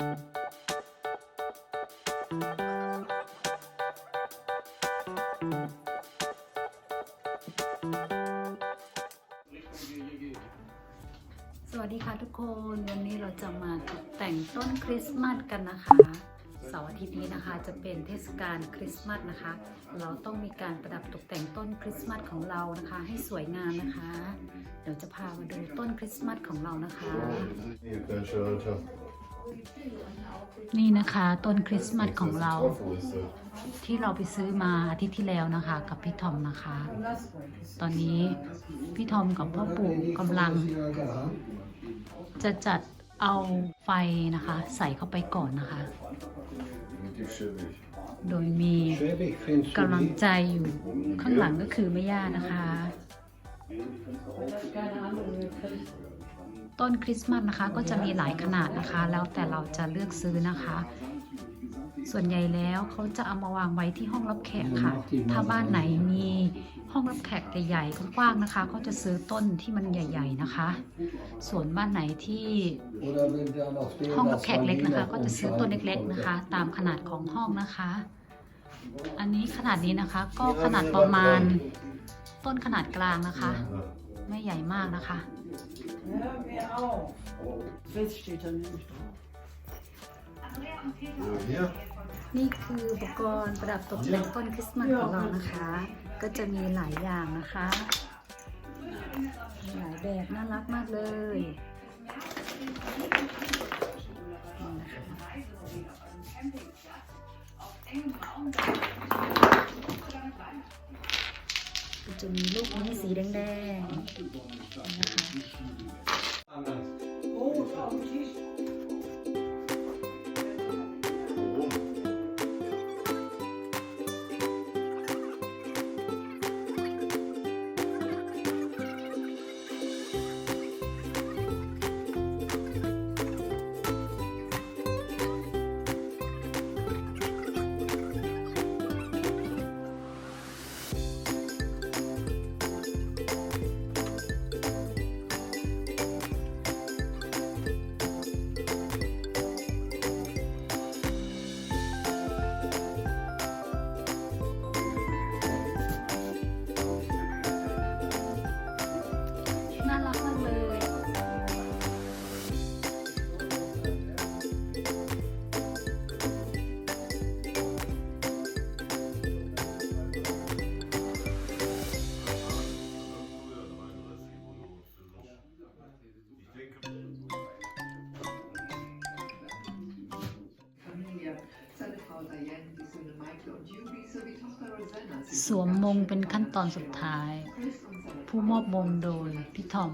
สวัสดีค่ะทุกคนวันนี้เราจะมาตกแต่งต้นคริสต์มาสกันนะคะเสาร์อาทิตย์นี้นะคะจะเป็นเทศกาลคริสต์มาสนะคะ เราต้องมีการประดับตกแต่งต้นคริสต์มาสของเรานะคะ ให้สวยงามนะคะ เดี๋ยวจะพามาดูต้นคริสต์มาสของเรานะคะ นี่นะคะต้นคริสต์มาสของเรา ที่เราไปซื้อมาอาทิตย์ที่แล้วนะคะ กับพี่ทอมนะคะ ตอนนี้พี่ทอมกับพ่อปู่กำลัง จะจัดเอาไฟนะคะ ใส่เข้าไปก่อนนะคะ โดยมีกำลังใจอยู่ข้างหลังก็คือแม่ย่านะคะ ต้นคริสต์มาสนะคะ ก็จะมีหลายขนาดนะคะ แล้วแต่เราจะเลือกซื้อนะคะ ส่วนใหญ่แล้วเขาจะเอามาวางไว้ที่ห้องรับแขกค่ะ ถ้าบ้านไหนมีห้องรับแขกใหญ่ๆกว้างๆนะคะก็จะซื้อต้นที่มันใหญ่ ๆนะคะ ส่วนบ้านไหนที่ห้องรับแขกเล็กนะคะ ก็จะซื้อต้นเล็กๆนะคะ ตามขนาดของห้องนะคะ อันนี้ขนาดนี้นะคะก็ขนาดประมาณต้นขนาดกลางนะคะ ไม่ใหญ่มากนะคะ Ja, mir auch. Jetzt steht da nämlich drauf. So, hier. นี่คืออุปกรณ์ประดับตกแต่งต้นคริสต์มาสของเรานะคะ ก็จะมีหลายอย่างนะคะมีหลายแบบน่ารักมากเลยนี่นะคะก็ จะมีลูกนี้สีแดงๆนะคะ สวมมงเป็นขั้นตอนสุดท้าย ผู้มอบมงโดยพี่ทอม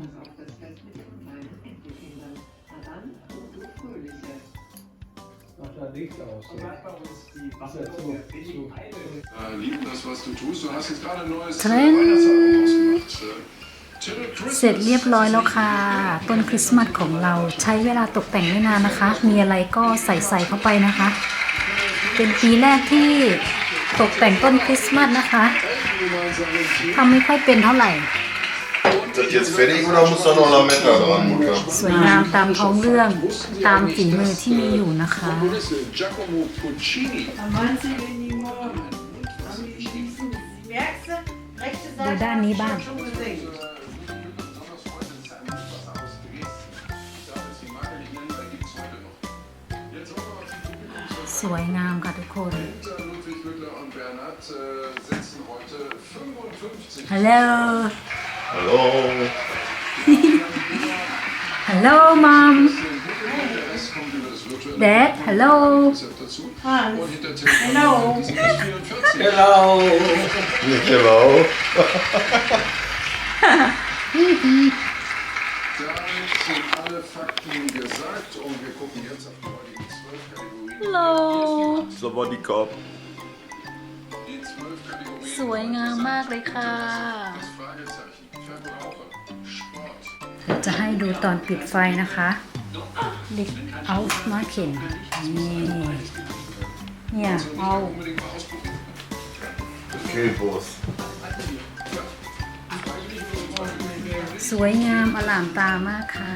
เทรนเสร็จเรียบร้อยแล้วค่ะ ต้นคริสต์มาสของเราใช้เวลาตกแต่งไม่นานนะคะ มีอะไรก็ใส่ใส่เข้าไปนะคะ เป็นปีแรกที่ตกแต่งต้นคริสต์มาสนะคะทำไม่ค่อยเป็นเท่าไหร่ Ist das jetzt fertig oder muss da noch Lametta dran, Mutter? สวยงามตามท้องเรื่องตามฝีมือที่มีอยู่นะคะ Komponist Giacomo Puccini. Wann meinst du denn die morgen? Wann die schießen? Merkst du? Rechte Seite. Wo da hab nie ich war. schon gesehen. สวยงามค่ะทุกคน Hinter Ludwig Hüttler und Bernhard äh, setzen heute 55ฮัลโหล Hallo. ฮัลโหลมอม Der Rest kommt über das virtuelle แดดฮัลโหล Konzept dazu. Hans. Und hinter Till Hello. die sind bis 44. Hello. Nicht hello. Damit sind alle Fakten gesagt und wir gucken jetzt auf die heutigen zwölf Kategorien. ฮัลโหล So Bodycop. Die zwölf Kategorien. สวยงามมากเลยค่ะ Das Fragezeichen. Verbraucher. Sport. เดี๋ยวจะให้ดูตอนปิดไฟนะคะลิกเอามาเข็นนี่ เนี่ย เอา Unbedingt mal ausprobieren. Grillwurst. สวยงามอลามตามากค่ะ